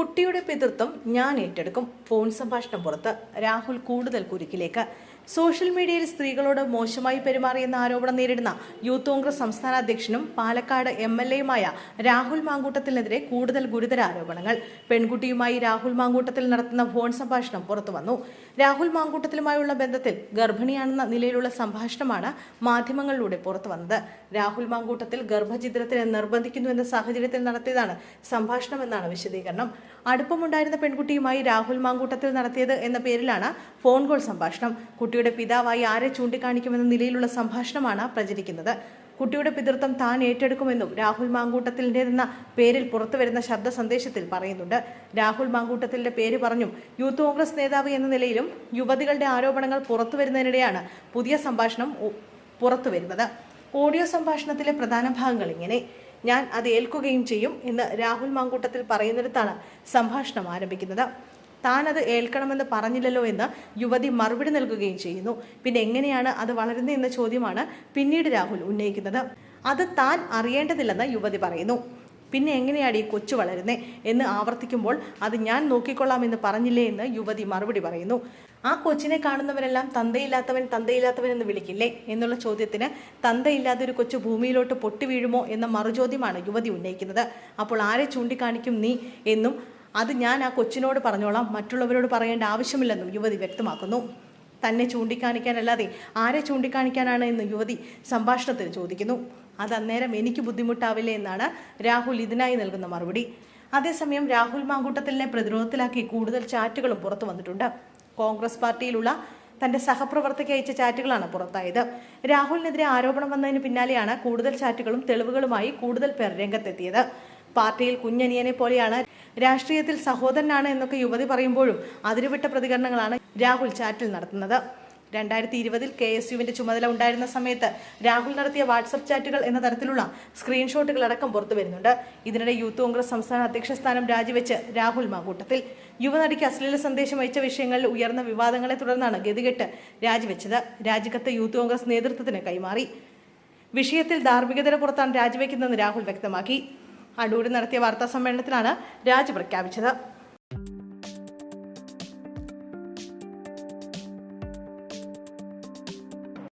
കുട്ടിയുടെ പിതൃത്വം ഞാൻ ഏറ്റെടുക്കും. ഫോൺ സംഭാഷണം പുറത്ത്. രാഹുൽ കൂടുതൽ കുരുക്കിലേക്ക്. സോഷ്യൽ മീഡിയയിൽ സ്ത്രീകളോട് മോശമായി പെരുമാറിയെന്ന ആരോപണം നേരിടുന്ന യൂത്ത് കോൺഗ്രസ് സംസ്ഥാന അധ്യക്ഷനും പാലക്കാട് എം എൽ എയുമായ രാഹുൽ മാങ്കൂട്ടത്തിനെതിരെ കൂടുതൽ ഗുരുതര ആരോപണങ്ങൾ. പെൺകുട്ടിയുമായി രാഹുൽ മാങ്കൂട്ടത്തിൽ നടത്തുന്ന ഫോൺ സംഭാഷണം പുറത്തു വന്നു. രാഹുൽ മാങ്കൂട്ടത്തിലുമായുള്ള ബന്ധത്തിൽ ഗർഭിണിയാണെന്ന നിലയിലുള്ള സംഭാഷണമാണ് മാധ്യമങ്ങളിലൂടെ പുറത്തു വന്നത്. രാഹുൽ മാങ്കൂട്ടത്തിൽ ഗർഭചിത്രത്തിന് നിർബന്ധിക്കുന്നു എന്ന സാഹചര്യത്തിൽ നടത്തിയതാണ് സംഭാഷണമെന്നാണ് വിശദീകരണം. അടുപ്പമുണ്ടായിരുന്ന പെൺകുട്ടിയുമായി രാഹുൽ മാങ്കൂട്ടത്തിൽ നടത്തിയത് എന്ന പേരിലാണ് ഫോൺ കോൾ സംഭാഷണം. കുട്ടിയുടെ പിതാവായി ആരെ ചൂണ്ടിക്കാണിക്കുമെന്ന നിലയിലുള്ള സംഭാഷണമാണ് പ്രചരിക്കുന്നത്. കുട്ടിയുടെ പിതൃത്വം താൻ ഏറ്റെടുക്കുമെന്നും രാഹുൽ മാങ്കൂട്ടത്തിന്റെതെന്ന പേരിൽ പുറത്തുവരുന്ന ശബ്ദ സന്ദേശത്തിൽ പറയുന്നുണ്ട്. രാഹുൽ മാങ്കൂട്ടത്തിന്റെ പേര് പറഞ്ഞും യൂത്ത് കോൺഗ്രസ് നേതാവ് എന്ന നിലയിലും യുവതികളുടെ ആരോപണങ്ങൾ പുറത്തുവരുന്നതിനിടെയാണ് പുതിയ സംഭാഷണം പുറത്തുവരുന്നത്. ഓഡിയോ സംഭാഷണത്തിലെ പ്രധാന ഭാഗങ്ങൾ ഇങ്ങനെ. ഞാൻ അത് ഏൽക്കുകയും ചെയ്യും എന്ന് രാഹുൽ മാങ്കൂട്ടത്തിൽ പറയുന്നിടത്താണ് സംഭാഷണം ആരംഭിക്കുന്നത്. താൻ അത് ഏൽക്കണമെന്ന് പറഞ്ഞില്ലല്ലോ എന്ന് യുവതി മറുപടി നൽകുകയും ചെയ്യുന്നു. പിന്നെ എങ്ങനെയാണ് അത് വളരുന്നത് എന്ന ചോദ്യമാണ് പിന്നീട് രാഹുൽ ഉന്നയിക്കുന്നത്. അത് താൻ അറിയേണ്ടതില്ലെന്ന് യുവതി പറയുന്നു. പിന്നെ എങ്ങനെയാണ് ഈ കൊച്ചു വളരുന്നേ എന്ന് ആവർത്തിക്കുമ്പോൾ അത് ഞാൻ നോക്കിക്കൊള്ളാം എന്ന് പറഞ്ഞില്ലേ എന്ന് യുവതി മറുപടി പറയുന്നു. ആ കൊച്ചിനെ കാണുന്നവരെല്ലാം തന്തയില്ലാത്തവൻ തന്തയില്ലാത്തവൻ എന്ന് വിളിക്കില്ലേ എന്നുള്ള ചോദ്യത്തിന് തന്തയില്ലാത്ത ഒരു കൊച്ചു ഭൂമിയിലോട്ട് പൊട്ടി വീഴുമോ എന്ന മറുചോദ്യമാണ് യുവതി ഉന്നയിക്കുന്നത്. അപ്പോൾ ആരെ ചൂണ്ടിക്കാണിക്കും നീ എന്നും അത് ഞാൻ ആ കൊച്ചിനോട് പറഞ്ഞോളാം. മറ്റുള്ളവരോട് പറയേണ്ട ആവശ്യമില്ലെന്നും യുവതി വ്യക്തമാക്കുന്നു. തന്നെ ചൂണ്ടിക്കാണിക്കാനല്ലാതെ ആരെ ചൂണ്ടിക്കാണിക്കാനാണ് എന്ന് യുവതി സംഭാഷണത്തിൽ ചോദിക്കുന്നു. അത് അന്നേരം എനിക്ക് ബുദ്ധിമുട്ടാവില്ല എന്നാണ് രാഹുൽ ഇതിനായി നൽകുന്ന മറുപടി. അതേസമയം രാഹുൽ മാങ്കൂട്ടത്തിലിനെ പ്രതിരോധത്തിലാക്കി കൂടുതൽ ചാറ്റുകളും പുറത്തു വന്നിട്ടുണ്ട്. കോൺഗ്രസ് പാർട്ടിയിലുള്ള തന്റെ സഹപ്രവർത്തക അയച്ച ചാറ്റുകളാണ് പുറത്തായത്. രാഹുലിനെതിരെ ആരോപണം വന്നതിന് പിന്നാലെയാണ് കൂടുതൽ ചാറ്റുകളും തെളിവുകളുമായി കൂടുതൽ പേർ രംഗത്തെത്തിയത്. പാർട്ടിയിൽ കുഞ്ഞനിയനെ പോലെയാണ് രാഷ്ട്രീയത്തിൽ സഹോദരനാണ് എന്നൊക്കെ യുവതി പറയുമ്പോഴും അതിരുവിട്ട പ്രതികരണങ്ങളാണ് രാഹുൽ ചാറ്റിൽ നടത്തുന്നത്. രണ്ടായിരത്തി ഇരുപതിൽ കെ എസ് യുവിന്റെ ചുമതല ഉണ്ടായിരുന്ന സമയത്ത് രാഹുൽ നടത്തിയ വാട്സപ്പ് ചാറ്റുകൾ എന്ന തരത്തിലുള്ള സ്ക്രീൻഷോട്ടുകൾ അടക്കം പുറത്തു വരുന്നുണ്ട്. ഇതിനിടെ യൂത്ത് കോൺഗ്രസ് സംസ്ഥാന അധ്യക്ഷ സ്ഥാനം രാജിവെച്ച് രാഹുൽ മാകൂട്ടത്തിൽ യുവനടിക്ക് അശ്ലീല സന്ദേശം അയച്ച വിഷയങ്ങളിൽ ഉയർന്ന വിവാദങ്ങളെ തുടർന്നാണ് ഗതികെട്ട് രാജിവെച്ചത്. രാജിക്കത്ത് യൂത്ത് കോൺഗ്രസ് നേതൃത്വത്തിന് കൈമാറി. വിഷയത്തിൽ ധാർമ്മികതയുടെ പുറത്താണ് രാജിവെക്കുന്നതെന്ന് രാഹുൽ വ്യക്തമാക്കി. അടൂരിൽ നടത്തിയ വാർത്താ സമ്മേളനത്തിലാണ് രാജി പ്രഖ്യാപിച്ചത്.